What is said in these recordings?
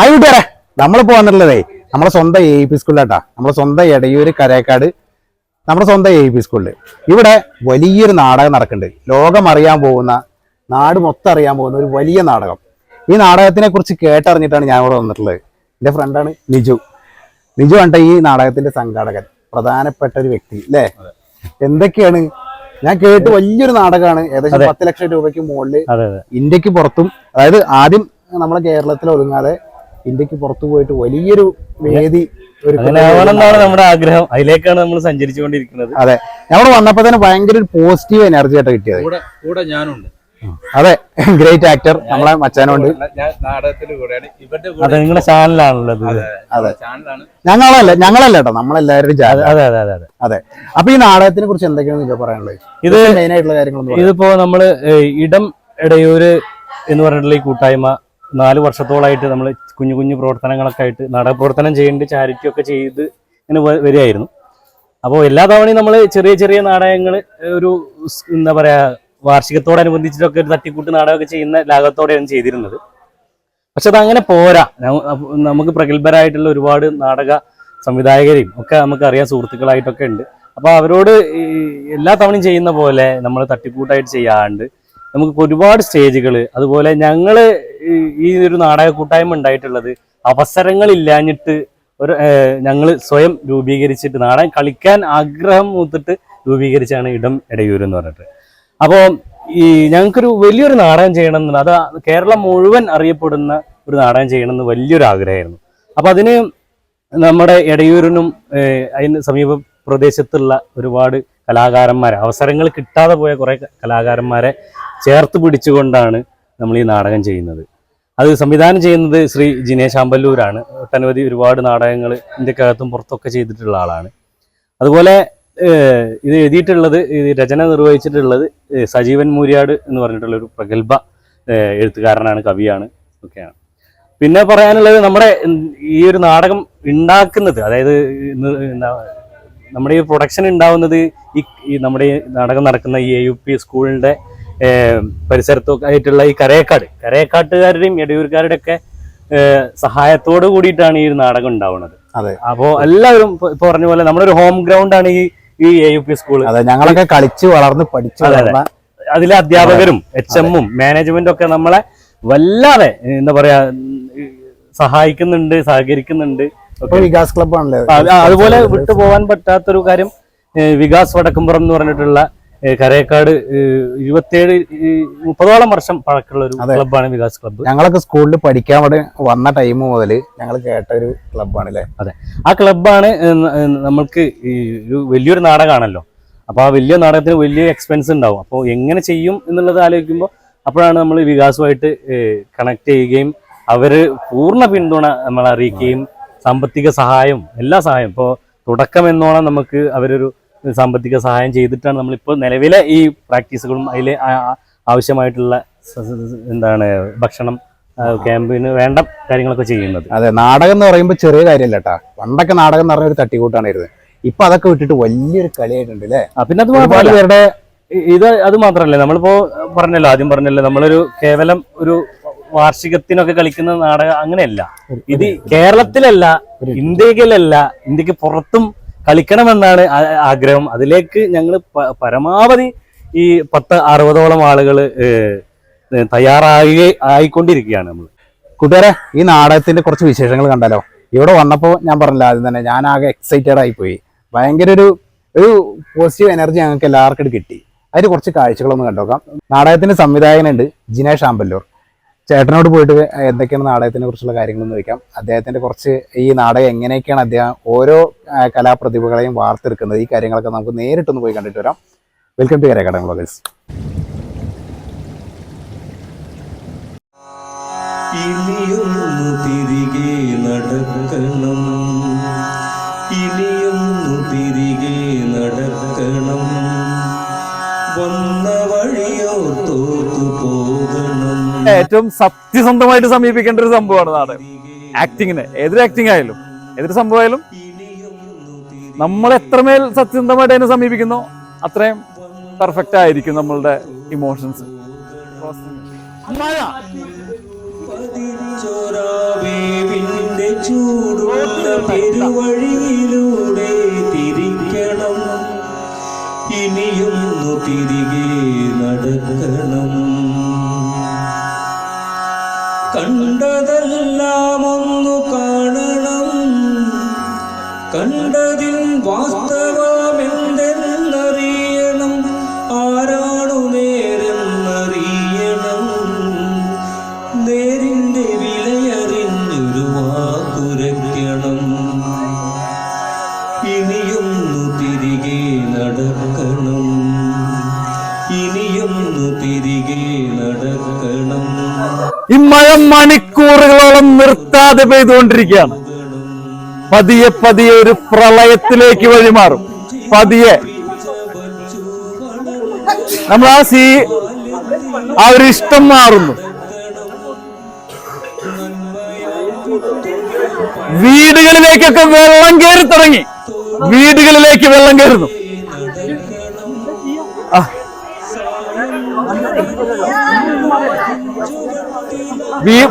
ആയി നമ്മൾ നമ്മളിപ്പോ വന്നിട്ടുള്ളതേ നമ്മളെ സ്വന്തം എ പി സ്കൂളിലാട്ടാ നമ്മുടെ സ്വന്തം എടയൂര് കരേക്കാട് നമ്മുടെ സ്വന്തം എ പി സ്കൂളിൽ ഇവിടെ വലിയൊരു നാടകം നടക്കുന്നുണ്ട്. ലോകം അറിയാൻ പോകുന്ന നാട് മൊത്തം അറിയാൻ പോകുന്ന ഒരു വലിയ നാടകം. ഈ നാടകത്തിനെ കുറിച്ച് കേട്ടറിഞ്ഞിട്ടാണ് ഞാൻ ഇവിടെ വന്നിട്ടുള്ളത് എന്റെ ഫ്രണ്ടാണ് നിജു. നിജു കണ്ട ഈ നാടകത്തിന്റെ സംഘാടകൻ പ്രധാനപ്പെട്ട ഒരു വ്യക്തി അല്ലേ? എന്തൊക്കെയാണ്? ഞാൻ കേട്ട് വലിയൊരു നാടകമാണ്. ഏകദേശം പത്ത് ലക്ഷം രൂപയ്ക്ക് മുകളിൽ ഇന്ത്യയ്ക്ക് പുറത്തും അതായത് ആദ്യം നമ്മളെ കേരളത്തിൽ ഒതുങ്ങാതെ ഇന്ത്യയ്ക്ക് പുറത്തു പോയിട്ട് വലിയൊരു വേദി ഒരു അങ്ങനെ ആവണമെന്നാണ് നമ്മുടെ ആഗ്രഹം. അതിലേക്കാണ് നമ്മൾ സഞ്ചരിച്ചുകൊണ്ടിരിക്കുന്നത്. അതെ. ഞങ്ങൾ വന്നപ്പോ തന്നെ ഭയങ്കര ഒരു പോസിറ്റീവ് എനർജി ആയിട്ട് കിട്ടിയത്. കൂടെ ഞാനുണ്ട്. അതെ. ഗ്രേറ്റ് ആക്ടർ നമ്മളെ മച്ചാനുണ്ട് അതെ നിങ്ങളുടെ ചാനലാണല്ലോ ഇത്. അതെ. ചാനലാണ്. ഞങ്ങളല്ല ഞങ്ങളല്ല കേട്ടോ. നമ്മളെല്ലാവരും അതെ അതെ അതെ അതെ. അപ്പൊ ഈ നാടകത്തിനെ കുറിച്ച് എന്തൊക്കെയാണ് നിങ്ങൾ പറയാനുള്ളത്? ഇത് മെയിൻ ആയിട്ടുള്ള കാര്യങ്ങൾ ഇതിപ്പോ നമ്മൾ ഇടം ഇടയൂര് എന്ന് പറഞ്ഞിട്ടുള്ള ഈ കൂട്ടായ്മ നാല് വർഷത്തോളായിട്ട് നമ്മൾ കുഞ്ഞു കുഞ്ഞു പ്രവർത്തനങ്ങളൊക്കെ ആയിട്ട് നാടക പ്രവർത്തനം ചെയ്യേണ്ട ചാരിറ്റി ഒക്കെ ചെയ്ത് ഇങ്ങനെ വരികയായിരുന്നു. അപ്പോൾ എല്ലാ തവണയും നമ്മൾ ചെറിയ ചെറിയ നാടകങ്ങൾ ഒരു എന്താ പറയുക വാർഷികത്തോടനുബന്ധിച്ചിട്ടൊക്കെ ഒരു തട്ടിക്കൂട്ട് നാടകമൊക്കെ ചെയ്യുന്ന ലാഘവത്തോടെയാണ് ചെയ്തിരുന്നത്. പക്ഷെ അതങ്ങനെ പോരാ. നമുക്ക് പ്രഗത്ഭരായിട്ടുള്ള ഒരുപാട് നാടക സംവിധായകരെയും ഒക്കെ നമുക്ക് അറിയാം സുഹൃത്തുക്കളായിട്ടൊക്കെ ഉണ്ട്. അപ്പോൾ അവരോട് എല്ലാ തവണയും ചെയ്യുന്ന പോലെ നമ്മൾ തട്ടിക്കൂട്ടായിട്ട് ചെയ്യാണ്ട് നമുക്ക് ഒരുപാട് സ്റ്റേജുകൾ അതുപോലെ ഞങ്ങൾ ഈ- ഒരു നാടക കൂട്ടായ്മ ഉണ്ടായിട്ടുള്ളത് അവസരങ്ങളില്ലാഞ്ഞിട്ട് ഒരു ഞങ്ങൾ സ്വയം രൂപീകരിച്ചിട്ട് നാടകം കളിക്കാൻ ആഗ്രഹം മൂത്തിട്ട് രൂപീകരിച്ചാണ് ഇടം ഇടയൂർ എന്ന് പറഞ്ഞിട്ട്. അപ്പോൾ ഈ ഞങ്ങൾക്കൊരു വലിയൊരു നാടകം ചെയ്യണം എന്ന് അത് കേരളം മുഴുവൻ അറിയപ്പെടുന്ന ഒരു നാടകം ചെയ്യണം എന്ന് വലിയൊരു ആഗ്രഹമായിരുന്നു. അപ്പൊ അതിന് നമ്മുടെ ഇടയൂരിനും അതിന് സമീപ പ്രദേശത്തുള്ള ഒരുപാട് കലാകാരന്മാരെ അവസരങ്ങൾ കിട്ടാതെ പോയ കുറേ കലാകാരന്മാരെ ചേർത്ത് പിടിച്ചുകൊണ്ടാണ് നമ്മൾ ഈ നാടകം ചെയ്യുന്നത്. അത് സംവിധാനം ചെയ്യുന്നത് ശ്രീ ജിനേഷ് അമ്പല്ലൂരാണ്. ഒട്ടനവധി ഒരുപാട് നാടകങ്ങൾ ഇന്ത്യക്കകത്തും പുറത്തൊക്കെ ചെയ്തിട്ടുള്ള ആളാണ്. അതുപോലെ ഇത് എഴുതിയിട്ടുള്ളത് ഇത് രചന നിർവഹിച്ചിട്ടുള്ളത് സജീവൻ മൂര്യാട് എന്ന് പറഞ്ഞിട്ടുള്ള ഒരു പ്രഗത്ഭ എഴുത്തുകാരനാണ് കവിയാണ് ഒക്കെയാണ്. പിന്നെ പറയാനുള്ളത് നമ്മുടെ ഈ ഒരു നാടകം ഉണ്ടാക്കുന്നത് അതായത് നമ്മുടെ ഈ പ്രൊഡക്ഷൻ ഉണ്ടാവുന്നത് ഈ നമ്മുടെ ഈ നാടകം നടക്കുന്ന ഈ എ യു പി സ്കൂളിന്റെ ഏഹ്, പരിസരത്തൊക്കെ ആയിട്ടുള്ള ഈ കരയക്കാട്. കരയക്കാട്ടുകാരുടെയും എടയൂർക്കാരുടെ ഒക്കെ സഹായത്തോട് കൂടിയിട്ടാണ് ഈ ഒരു നാടകം ഉണ്ടാവുന്നത്. അതെ. അപ്പോ എല്ലാവരും പറഞ്ഞ പോലെ നമ്മുടെ ഒരു ഹോം ഗ്രൗണ്ട് ആണ് ഈ ഈ എ യു പി സ്കൂൾ ഞങ്ങളൊക്കെ കളിച്ച് വളർന്ന് പഠിച്ചു അതെ, അതെ. അതിലെ അധ്യാപകരും എച്ച് എമ്മും മാനേജ്മെന്റും ഒക്കെ നമ്മളെ വല്ലാതെ എന്താ പറയാ സഹായിക്കുന്നുണ്ട് സഹകരിക്കുന്നുണ്ട്. വികാസ് ക്ലബ് ആണല്ലേ? അതുപോലെ വിട്ടുപോകാൻ പറ്റാത്തൊരു കാര്യം വികാസ് വടക്കുംപുറം എന്ന് പറഞ്ഞിട്ടുള്ള ഏ, ഇരുപത്തിയേഴ് മുപ്പതോളം വർഷം പഴക്കമുള്ള ഒരു. ക്ലബ്ബാണ് വികാസ് ക്ലബ്ബ് ഞങ്ങളൊക്കെ സ്കൂളിൽ പഠിക്കാൻ അവിടെ വന്ന ടൈം മുതൽ ഞങ്ങൾ കേട്ട ഒരു ക്ലബ്ബാണ് അതെ. ആ ക്ലബ്ബാണ് നമ്മൾക്ക് ഒരു വലിയൊരു നാടകമാണല്ലോ അപ്പോൾ ആ വലിയ നാടകത്തിന് വലിയ എക്സ്പെൻസ് ഉണ്ടാവും. അപ്പോൾ എങ്ങനെ ചെയ്യും എന്നുള്ളത് ആലോചിക്കുമ്പോൾ അപ്പോഴാണ് നമ്മൾ വികാസുമായിട്ട് കണക്ട് ചെയ്യുകയും അവർ പൂർണ പിന്തുണ നമ്മൾ അറിയിക്കുകയും സാമ്പത്തിക സഹായം എല്ലാ സഹായം. ഇപ്പോൾ തുടക്കം എന്നോണം നമുക്ക് അവരൊരു സാമ്പത്തിക സഹായം ചെയ്തിട്ടാണ് നമ്മളിപ്പോൾ നിലവിലെ ഈ പ്രാക്ടീസുകളും അതിൽ ആവശ്യമായിട്ടുള്ള എന്താണ് ഭക്ഷണം ക്യാമ്പിന് വേണ്ട കാര്യങ്ങളൊക്കെ ചെയ്യുന്നത്. അതെ നാടകം എന്ന് പറയുമ്പോൾ ചെറിയ കാര്യമല്ല കേട്ടാ പണ്ടൊക്കെ നാടകം എന്ന് പറഞ്ഞ ഒരു തട്ടിക്കൂട്ടാണിരുന്നത് ഇപ്പൊ അതൊക്കെ വിട്ടിട്ട് വലിയൊരു കളിയായിട്ടുണ്ട് അല്ലേ പിന്നെ അത് മാത്രമല്ല. പേരുടെ ഇത് അത് മാത്രമല്ല നമ്മളിപ്പോ പറഞ്ഞല്ലോ ആദ്യം പറഞ്ഞല്ലോ നമ്മളൊരു കേവലം ഒരു വാർഷികത്തിനൊക്കെ കളിക്കുന്ന നാടകം അങ്ങനെയല്ല. ഇത് കേരളത്തിലല്ല ഇന്ത്യയിലല്ല ഇന്ത്യയ്ക്ക് പുറത്തും കളിക്കണമെന്നാണ് ആഗ്രഹം. അതിലേക്ക് ഞങ്ങൾ പരമാവധി ഈ പത്ത് അറുപതോളം ആളുകൾ തയ്യാറായി ആയിക്കൊണ്ടിരിക്കുകയാണ് നമ്മൾ കൂട്ടുകാരെ ഈ നാടകത്തിന്റെ കുറച്ച് വിശേഷങ്ങൾ കണ്ടാലോ? ഇവിടെ വന്നപ്പോൾ ഞാൻ പറഞ്ഞില്ല ആദ്യം തന്നെ ഞാൻ ആകെ എക്സൈറ്റഡ് ആയി പോയി ഭയങ്കര ഒരു ഒരു പോസിറ്റീവ് എനർജി ഞങ്ങൾക്ക് എല്ലാവർക്കും കിട്ടി. അതിൽ കുറച്ച് കാഴ്ചകളൊന്ന് കണ്ടോക്കാം. നാടകത്തിന്റെ സംവിധായകനുണ്ട് ജിനേഷ് ആമ്പല്ലൂർ. ചേട്ടനോട് പോയിട്ട് എന്തൊക്കെയാണ് നാടകത്തിനെ കുറിച്ചുള്ള കാര്യങ്ങളെന്ന് ചോദിക്കാം. അദ്ദേഹത്തിന്റെ കുറച്ച് ഈ നാടകം എങ്ങനെയൊക്കെയാണ് അദ്ദേഹം ഓരോ കലാപ്രതിഭകളെയും വാർത്തെടുക്കുന്നത്? ഈ കാര്യങ്ങളൊക്കെ നമുക്ക് നേരിട്ടൊന്ന് പോയി കണ്ടിട്ട് വരാം. വെൽക്കം ടു കരകടം ബ്ലോഗേഴ്സ് ഇനിയൊന്നു തിരികെ നടക്കണം. ഇനിയൊന്നു തിരികെ നടക്കണം. ഏറ്റവും സത്യസന്ധമായിട്ട് സമീപിക്കേണ്ട ഒരു സംഭവമാണ് നാടകം ആക്ടിങ്ങിന് ഏതൊരു ആക്ടിങ് ആയാലും ഏതൊരു സംഭവമായാലും നമ്മൾ എത്രമേൽ സത്യസന്ധമായിട്ട് അതിനെ സമീപിക്കുന്നോ അത്രയും പെർഫെക്റ്റ് ആയിരിക്കും നമ്മളുടെ ഇമോഷൻസ് ചൂടുള്ള തിരിക്കണം. ഇനിയൊന്നു തിരികെ നടക്കണം. കണ്ടതെല്ലാം ഒന്നു കാണണം. കണ്ടതിൽ വാസ്തവമെന്തെന്നറിയണം ഈ മഴ മണിക്കൂറുകളോളം നിർത്താതെ പെയ്തുകൊണ്ടിരിക്കുകയാണ്. പതിയെ പതിയെ ഒരു പ്രളയത്തിലേക്ക് വഴിമാറും. പതിയെ. നമ്മൾ ആ സീ ആ ഒരു ഇഷ്ടം മാറുന്നു. വീടുകളിലേക്കൊക്കെ വെള്ളം കയറി തുടങ്ങി. വീടുകളിലേക്ക് വെള്ളം കയറുന്നു. ആ. വീ-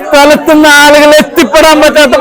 സ്ഥലത്തു നിന്ന് ആളുകൾ എത്തിപ്പെടാൻ പറ്റാത്ത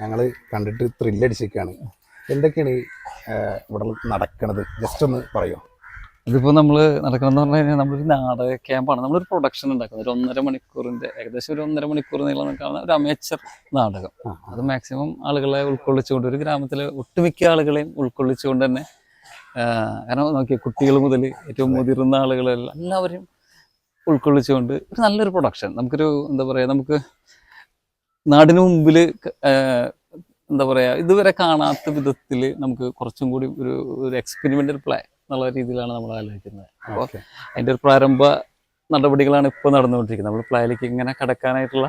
ഞങ്ങൾ കണ്ടിട്ട് ത്രില്ലടിച്ചിരിക്കുകയാണ് എന്തൊക്കെയാണ് ഇവിടെ നടക്കണത്? ജസ്റ്റ് ഒന്ന് പറയോ? ഇതിപ്പോ നമ്മൾ നടക്കണമെന്ന് പറഞ്ഞു കഴിഞ്ഞാൽ നമ്മളൊരു നാടക ക്യാമ്പാണ്. നമ്മളൊരു പ്രൊഡക്ഷൻ ഉണ്ടാക്കുന്നത്. ഒരു ഒന്നര മണിക്കൂറിന്റെ ഏകദേശം ഒരു ഒന്നര മണിക്കൂർ നീളം നിൽക്കുന്ന ഒരു അമേച്ചർ നാടകം. അത് മാക്സിമം ആളുകളെ ഉൾക്കൊള്ളിച്ചുകൊണ്ട് ഒരു ഗ്രാമത്തിലെ ഒട്ടുമിക്ക ആളുകളെയും ഉൾക്കൊള്ളിച്ചുകൊണ്ട് തന്നെ കാരണം നോക്കിയ കുട്ടികൾ മുതൽ ഏറ്റവും മുതിർന്ന ആളുകളെല്ലാം എല്ലാവരെയും ഉൾക്കൊള്ളിച്ചുകൊണ്ട് ഒരു നല്ലൊരു പ്രൊഡക്ഷൻ നമുക്കൊരു എന്താ പറയാ നമുക്ക് നാടിന് മുമ്പിൽ എന്താ പറയാ ഇതുവരെ കാണാത്ത വിധത്തിൽ നമുക്ക് കുറച്ചും കൂടി ഒരു ഒരു എക്സ്പെരിമെന്റൽ പ്ലേ എന്നുള്ള രീതിയിലാണ് നമ്മൾ ആലോചിക്കുന്നത്. അപ്പോൾ അതിന്റെ അതിന്റെ ഒരു പ്രാരംഭ നടപടികളാണ് ഇപ്പോൾ നടന്നുകൊണ്ടിരിക്കുന്നത്. നമ്മൾ പ്ലേയിലേക്ക് ഇങ്ങനെ കടക്കാനായിട്ടുള്ള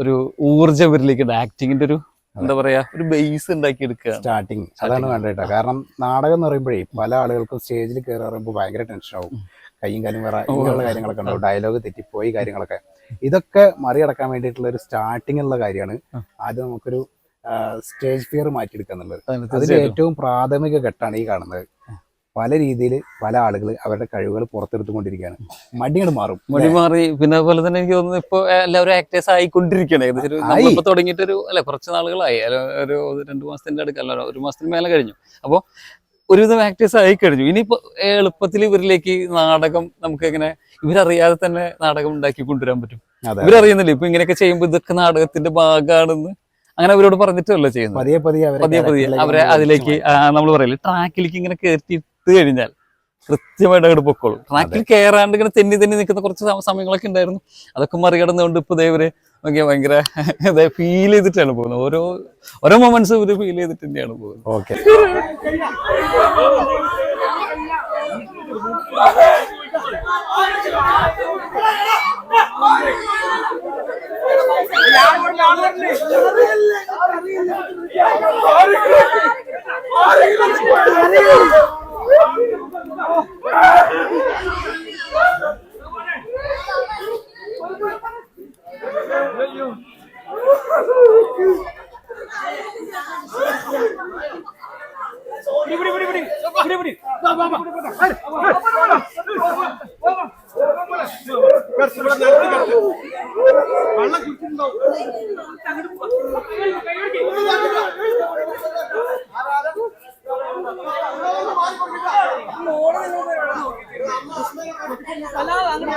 ഒരു ഊർജം ഇവരിലേക്ക് ആക്ടിങ്ങിന്റെ ഒരു എന്താ പറയാ ഒരു ബേസ് ഉണ്ടാക്കി എടുക്കുക സ്റ്റാർട്ടിങ് അതാണ്. വേണ്ടത് കാരണം നാടകം എന്ന് പറയുമ്പോഴേ പല ആളുകൾക്കും സ്റ്റേജിൽ കയറി പറയുമ്പോൾ ഭയങ്കര ടെൻഷൻ ആവും. കൈയും കാലും വേറെ ഇങ്ങനെയുള്ള കാര്യങ്ങളൊക്കെ ഉണ്ടാവും. ഡയലോഗ് തെറ്റിപ്പോയി കാര്യങ്ങളൊക്കെ. ഇതൊക്കെ മറികടക്കാൻ വേണ്ടിയിട്ടുള്ള ഒരു സ്റ്റാർട്ടിംഗ് ഉള്ള കാര്യമാണ് ആദ്യം നമുക്കൊരു സ്റ്റേജ് ഫിയർ മാറ്റിയെടുക്കുക എന്നുള്ളത്. അതിൽ ഏറ്റവും പ്രാഥമിക ഘട്ടമാണ് ഈ കാണുന്നത്. പല രീതിയിൽ പല ആളുകൾ അവരുടെ കഴിവുകൾ പുറത്തെടുത്തുകൊണ്ടിരിക്കുകയാണ്. മടികൾ മാറും മടി മാറി. പിന്നെ അതുപോലെ തന്നെ എനിക്ക് തോന്നുന്നു ഇപ്പൊ എല്ലാവരും ആക്ടേഴ്സ് ആയിക്കൊണ്ടിരിക്കുകയാണ്. നമ്മളിപ്പോ തുടങ്ങിയിട്ട് ഒരു അല്ലെ കുറച്ച് നാളുകളായി. ഒരു രണ്ടു മാസത്തിന്റെ അടുക്കല്ല ഒരു മാസത്തിന് മേലെ കഴിഞ്ഞു. അപ്പോൾ ഒരുവിധം ആക്ടേഴ്സ് ആയി കഴിഞ്ഞു. ഇനിയിപ്പോ എളുപ്പത്തിൽ ഇവരിലേക്ക് നാടകം നമുക്ക് എങ്ങനെ ഇവരറിയാതെ തന്നെ നാടകം ഉണ്ടാക്കി കൊണ്ടുവരാൻ പറ്റും? ഇവരറിയുന്നില്ല? ഇപ്പൊ ഇങ്ങനെയൊക്കെ ചെയ്യുമ്പോൾ ഇതൊക്കെ നാടകത്തിന്റെ ഭാഗമാണെന്ന് അങ്ങനെ അവരോട് പറഞ്ഞിട്ടല്ല ചെയ്യുന്നത്? പതിയെ പതിയെ അവരെ പതിയെ പതിയെ അതിലേക്ക് നമ്മൾ പറയില്ലേ ട്രാക്കിലേക്ക് ഇങ്ങനെ എടുത്തു കഴിഞ്ഞാൽ കൃത്യമായിട്ട് അങ്ങോട്ട് പൊക്കോളൂ. ട്രാക്കിൽ കയറാണ്ട് ഇങ്ങനെ തെന്നി തെന്നി നിൽക്കുന്ന കുറച്ച് സമയങ്ങളൊക്കെ ഉണ്ടായിരുന്നു. അതൊക്കെ മറികടന്നുകൊണ്ട് ഇപ്പൊ ദൈവര് നോക്കിയാൽ ഭയങ്കര ഫീൽ ചെയ്തിട്ടാണ് പോകുന്നത്. ഓരോ ഓരോ മൊമെന്റ്സ് ഇവർ ഫീൽ ചെയ്തിട്ട് തന്നെയാണ് പോകുന്നത്. ഓക്കെ. ആരെങ്കിലും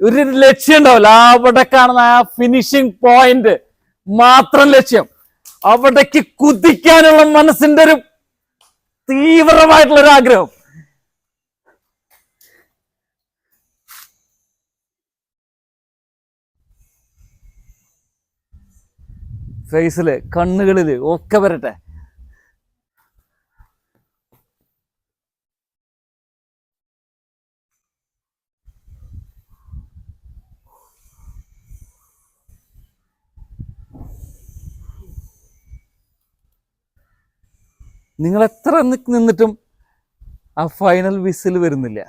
ഒരു ലക്ഷ്യം ഉണ്ടാവില്ല. അവിടെ കാണുന്ന ആ ഫിനിഷിംഗ് പോയിന്റ് മാത്രം ലക്ഷ്യം. അവിടേക്ക് കുതിക്കാനുള്ള മനസ്സിന്റെ ഒരു തീവ്രമായിട്ടുള്ള ഒരു ആഗ്രഹം ഫേസിൽ കണ്ണുകളിൽ ഒക്കെ വരട്ടെ. നിങ്ങൾ എത്ര നിന്നിട്ടും ആ ഫൈനൽ വിസിൽ വരുന്നില്ല.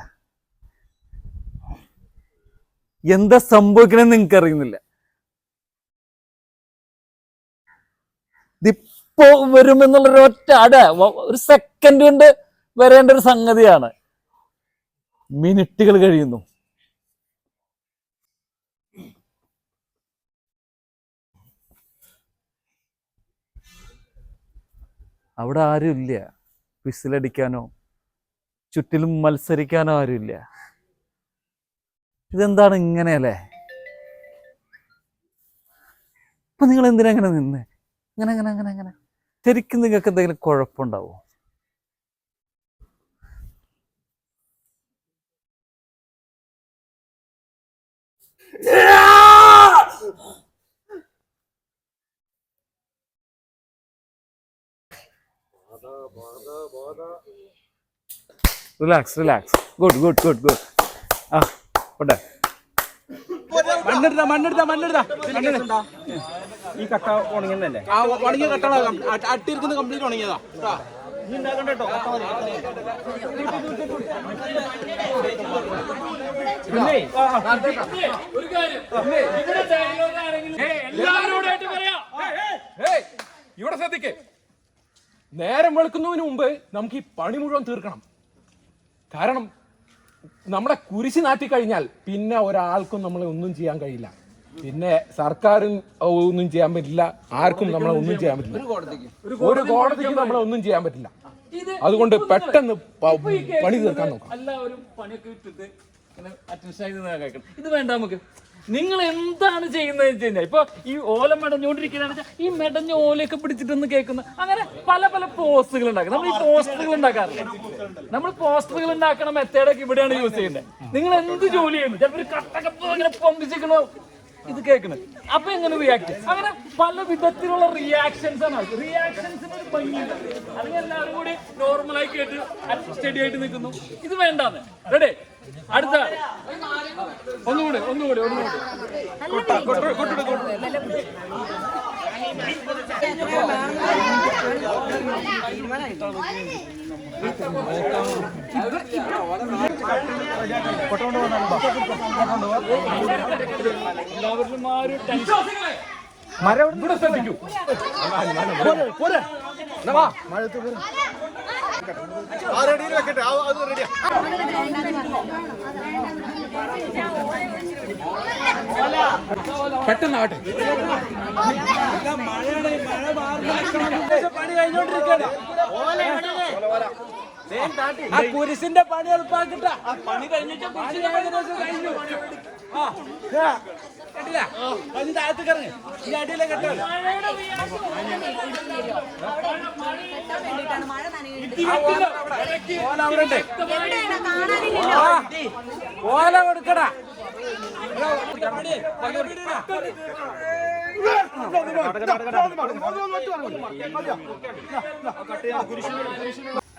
എന്താ സംഭവിക്കണമെന്ന് നിങ്ങൾക്ക് അറിയുന്നില്ല ഇതിപ്പോ വരും എന്നുള്ളൊരു ഒറ്റ അട ഒരു സെക്കൻഡ് കൊണ്ട് വരേണ്ട ഒരു സംഗതിയാണ്. മിനിറ്റുകൾ കഴിയുന്നു. അവിടെ ആരുമില്ല വിസിലടിക്കാനോ ചുറ്റിലും മത്സരിക്കാനോ ആരുമില്ല ഇതെന്താണ് ഇങ്ങനെയല്ലേ അപ്പൊ നിങ്ങൾ എന്തിനാ അങ്ങനെ നിന്നേ? അങ്ങനെ അങ്ങനെ അങ്ങനെ അങ്ങനെ ശരിക്കും നിങ്ങൾക്ക് എന്തെങ്കിലും കുഴപ്പമുണ്ടാവോ? Relax relax good good good good ആ പോട്ടെ. മണ്ണെടുത്ത മണ്ണെടുത്ത മണ്ണെടുത്ത. ഈ കട്ട ഉണങ്ങുന്നല്ലേ ആ ഉണങ്ങിയ കട്ടള അട്ടിരിക്കുന്ന കംപ്ലീറ്റ് ഉണങ്ങിയതാ. ട്ടാ. ഏയ്, ഇവിടെ ശ്രദ്ധിക്കേ. നേരം വെളുക്കുന്നതിന് മുമ്പ് നമുക്ക് ഈ പണി മുഴുവൻ തീർക്കണം. കാരണം നമ്മുടെ കുരിശി നാട്ടി കഴിഞ്ഞാൽ പിന്നെ ഒരാൾക്കും നമ്മളെ ഒന്നും ചെയ്യാൻ കഴിയില്ല. പിന്നെ സർക്കാരും ഒന്നും ചെയ്യാൻ പറ്റില്ല. ആർക്കും നമ്മളെ ഒന്നും ചെയ്യാൻ പറ്റില്ല. ഒരു കോടതിക്ക്. നമ്മളെ ഒന്നും ചെയ്യാൻ പറ്റില്ല. അതുകൊണ്ട് പെട്ടെന്ന് പണി തീർക്കാൻ നോക്കാം എല്ലാവരും പണിയൊക്കെ വിട്ടിട്ട് ഇത് വേണ്ട നമുക്ക്. നിങ്ങൾ എന്താണ് ചെയ്യുന്നത് വെച്ച് കഴിഞ്ഞാൽ ഇപ്പൊ ഈ ഓല മെടഞ്ഞുകൊണ്ടിരിക്കുന്നതെന്ന് വെച്ചാൽ ഈ മെടഞ്ഞ ഓലയൊക്കെ പിടിച്ചിട്ടൊന്ന് കേൾക്കുന്ന. അങ്ങനെ പല പല പോസ്റ്റുകൾ ഉണ്ടാക്കും. നമ്മൾ ഈ പോസ്റ്ററുകൾ ഉണ്ടാക്കാറില്ല? നമ്മൾ പോസ്റ്ററുകൾ ഉണ്ടാക്കണ മെത്തേഡൊക്കെ ഇവിടെയാണ് യൂസ് ചെയ്യുന്നത്. നിങ്ങൾ എന്ത് ജോലി ചെയ്യുന്നു? ചിലപ്പോൾ ഒരു ഇങ്ങനെ പൊമ്പിച്ചിരിക്കണോ ഇത് കേൾക്കുന്നത് അപ്പൊ എങ്ങനെ റിയാക്ട് അങ്ങനെ പല വിധത്തിലുള്ള റിയാക്ഷൻസ് ആണ് റിയാക്ഷൻസിന് ഒരു അല്ലെങ്കിൽ എല്ലാവരും കൂടി നോർമലായി കേട്ട് സ്റ്റഡി ആയിട്ട് നിൽക്കുന്നു. ഇത് വേണ്ടാന്ന്. റെഡി അടുത്ത. ഒന്നുകൂടെ ഒന്നുകൂടെ ഒന്നുകൂടെ. എല്ലാവരിലും ആ ഒരു ടെൻഷൻ ഇവിടെ ശ്രദ്ധിക്കൂ. പെട്ടെന്നാവട്ടെ പണി കഴിഞ്ഞോണ്ടിരിക്കണേ ആ കുരിശിന്റെ പണി എളുപ്പാക്കിട്ട പണി കഴിഞ്ഞിട്ട് കഴിഞ്ഞു. ആ. ദാ, കണ്ടില്ല കഴിഞ്ഞ് താഴത്ത് കിറങ്ങ് ഈ അടിയിലെ കെട്ടോ ഓല അവിടെ. ഉണ്ട്. ആ, ഓല കൊടുക്കടാ.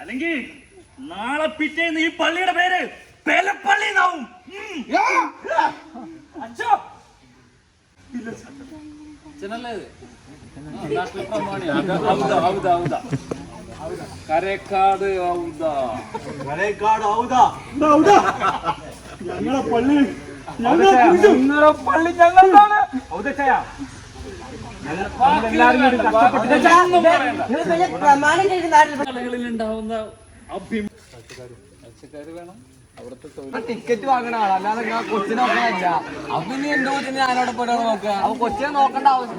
അല്ലെങ്കിൽ നാളെ പിറ്റേന്ന് ഈ പള്ളിയുടെ പേര് പേലപ്പള്ളി എന്നാവും. അച്ഛോ കരക്കാട് ഔദ നിങ്ങളെ പള്ളി ഞങ്ങളാണ് ആളുകളിൽ ഉണ്ടാവുന്ന അഭ്യം വേണം ടിക്കറ്റ് വാങ്ങണ ആളാ. അല്ലാതെ ഇങ്ങളെ കൊച്ചിനെ നോക്കണല്ല അപ്പൊ ഇനി എന്റെ കൊച്ചിനെ ഞാനവിടെ പോയി നോക്കുക. അപ്പൊ കൊച്ചിനെ നോക്കണ്ട ആവശ്യം.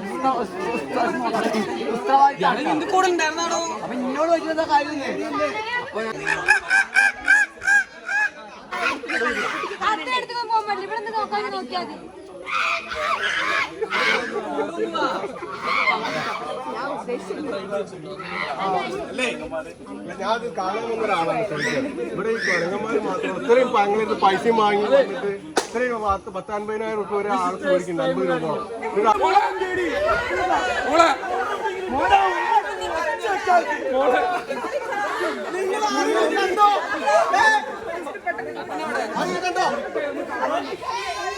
കൂടെ ഉണ്ടായിരുന്നാണോ അപ്പൊ ഇന്നോട് ഇവിടെ നോക്കാൻ നോക്കിയാൽ മതി. ഞാൻ കാണാൻ വന്ന ഒരാളാണ് ഇവിടെ ഈ കുരങ്ങന്മാർ മാത്രം ഇത്രയും പങ്കെടുത്ത് പൈസ വാങ്ങി വന്നിട്ട് ഇത്രയും പത്ത് പത്ത് അൻപതിനായിരം റുപ്യ ഒരു ആൾക്ക് മേടിക്കുന്നുണ്ട് അൻപത് രൂപ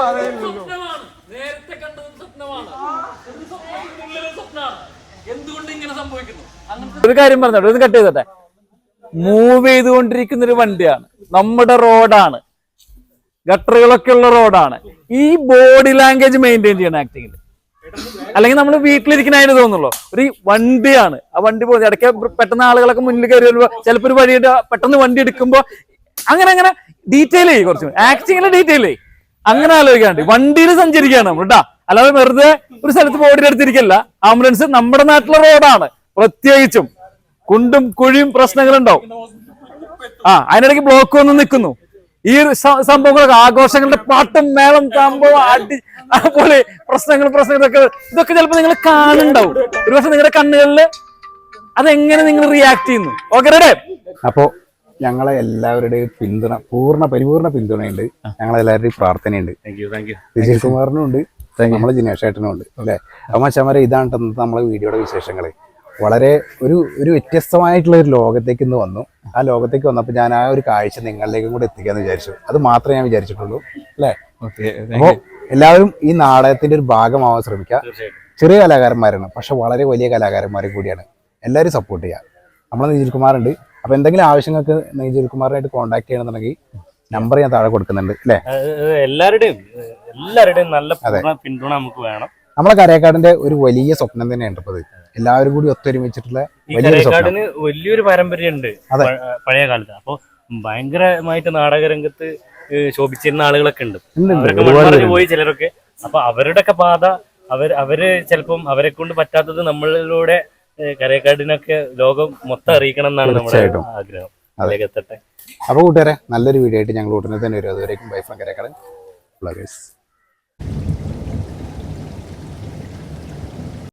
പറയുന്നില്ലല്ലോ നേരത്തെ കണ്ടതും സ്വപ്നമാണ്. സ്വപ്നമാണ്. എന്തുകൊണ്ട് ഇങ്ങനെ സംഭവിക്കുന്നു? ഒരു കാര്യം പറഞ്ഞോട്ടെ ഒന്ന് കട്ട് ചെയ്തോട്ടെ. മൂവ് ചെയ്തുകൊണ്ടിരിക്കുന്ന ഒരു വണ്ടിയാണ്. നമ്മുടെ റോഡാണ്. ഗട്ടറുകളൊക്കെ ഉള്ള റോഡാണ്. ഈ ബോഡി ലാംഗ്വേജ് മെയിന്റെയിൻ ചെയ്യണം ആക്ടിങ്ങിൽ അല്ലെങ്കിൽ നമ്മൾ വീട്ടിലിരിക്കുന്ന അതിന് തോന്നുള്ളൂ. ഒരു വണ്ടിയാണ്. ആ വണ്ടി പോകുന്നത് ഇടയ്ക്ക് പെട്ടെന്ന് ആളുകളൊക്കെ മുന്നിൽ കയറി വരുമ്പോ ചിലപ്പോൾ ഒരു വഴിയുടെ പെട്ടെന്ന് വണ്ടി എടുക്കുമ്പോൾ അങ്ങനെ അങ്ങനെ ഡീറ്റെയിൽ ചെയ്യും കുറച്ച്. ആക്ടിങ്ങിൽ ഡീറ്റെയിൽ ചെയ്യും. അങ്ങനെ ആലോചിക്കാണ്ട്. വണ്ടിയിൽ സഞ്ചരിക്കുകയാണ് നമ്മൾ കേട്ടാ അല്ലാതെ വെറുതെ ഒരു സ്ഥലത്ത് ബോഡിയുടെ അടുത്തിരിക്കല്ല. ആംബുലൻസ് നമ്മുടെ നാട്ടിലെ റോഡാണ്. പ്രത്യേകിച്ചും കുണ്ടും കുഴിയും പ്രശ്നങ്ങളുണ്ടാവും. ആ അതിനിടയ്ക്ക് ബ്ലോക്ക് വന്ന് നിൽക്കുന്നു. ഈ സംഭവങ്ങളൊക്കെ ആഘോഷങ്ങളുടെ പാട്ടും മേളം സംഭവം അടി അതുപോലെ പ്രശ്നങ്ങൾ പ്രശ്നങ്ങളൊക്കെ ഇതൊക്കെ ചിലപ്പോൾ നിങ്ങൾ കാണുന്നുണ്ടാവും. ഒരു പക്ഷെ നിങ്ങളുടെ കണ്ണുകളിൽ അതെങ്ങനെ നിങ്ങൾ റിയാക്ട് ചെയ്യുന്നു? ഓക്കെ റെഡേ അപ്പോൾ ഞങ്ങളെ എല്ലാവരുടെയും പിന്തുണ പൂർണ പരിപൂർണ പിന്തുണയുണ്ട്. ഞങ്ങളെല്ലാവരുടെയും പ്രാർത്ഥനയുണ്ട്. വിജയ് കുമാറിനും ഉണ്ട്. നമ്മളെ ജിനേഷ് ഏട്ടനും ഉണ്ട്. അല്ലേ? അമ്മ ചമര ഇതാണ് നമ്മളെ വീഡിയോയുടെ വിശേഷങ്ങൾ വളരെ ഒരു ഒരു വ്യത്യസ്തമായിട്ടുള്ള ഒരു ലോകത്തേക്ക് ഇന്ന് വന്നു. ആ ലോകത്തേക്ക് വന്നപ്പോൾ ഞാൻ ആ ഒരു കാഴ്ച നിങ്ങളിലേക്കും കൂടെ എത്തിക്കാന്ന് വിചാരിച്ചു. അത് മാത്രമേ ഞാൻ വിചാരിച്ചിട്ടുള്ളൂ. അല്ലേ? അപ്പോൾ എല്ലാവരും ഈ നാടകത്തിന്റെ ഒരു ഭാഗമാവാൻ ശ്രമിക്കുക. ചെറിയ കലാകാരന്മാരാണ് പക്ഷെ വളരെ വലിയ കലാകാരന്മാരും കൂടിയാണ്. എല്ലാവരും സപ്പോർട്ട് ചെയ്യുക. നമ്മളെ നിജിൽ കുമാറുണ്ട് അപ്പൊ എന്തെങ്കിലും ആവശ്യങ്ങൾക്ക് നിജിൽ കുമാറിനായിട്ട് കോൺടാക്ട് ചെയ്യണമെന്നുണ്ടെങ്കിൽ നമ്പർ ഞാൻ താഴെ കൊടുക്കുന്നുണ്ട് അല്ലേ? എല്ലാവരുടെയും എല്ലാവരുടെയും നല്ല പിന്തുണ നമുക്ക് വേണം. നമ്മളെ കരയക്കാടിന്റെ ഒരു വലിയ സ്വപ്നം തന്നെയാണ് ഇപ്പത് എല്ലാവരും കൂടി ഒത്തൊരുമിച്ചിട്ടുള്ള വലിയൊരു പാരമ്പര്യമുണ്ട്. പഴയ കാലത്ത്. അപ്പൊ ഭയങ്കരമായിട്ട് നാടകരംഗത്ത് ശോഭിച്ചിരുന്ന ആളുകളൊക്കെ ഉണ്ട്. അവരൊക്കെ. പോയി ചിലരൊക്കെ. അപ്പൊ അവരുടെയൊക്കെ പാത അവർ അവർ ചിലപ്പം അവരെ കൊണ്ട് പറ്റാത്തത് നമ്മളിലൂടെ കരേക്കാടിനൊക്കെ ലോകം മൊത്തം അറിയിക്കണം എന്നാണ് നമ്മുടെ. ആഗ്രഹം. അതിലേക്ക് എത്തട്ടെ. അപ്പൊ കൂട്ടുകാരെ നല്ലൊരു വീഡിയോ ആയിട്ട് ഞങ്ങൾ ഉടനെ തന്നെ വരും. അതുവരേക്കും ബൈ ഫ്രം കരയക്കാടൻ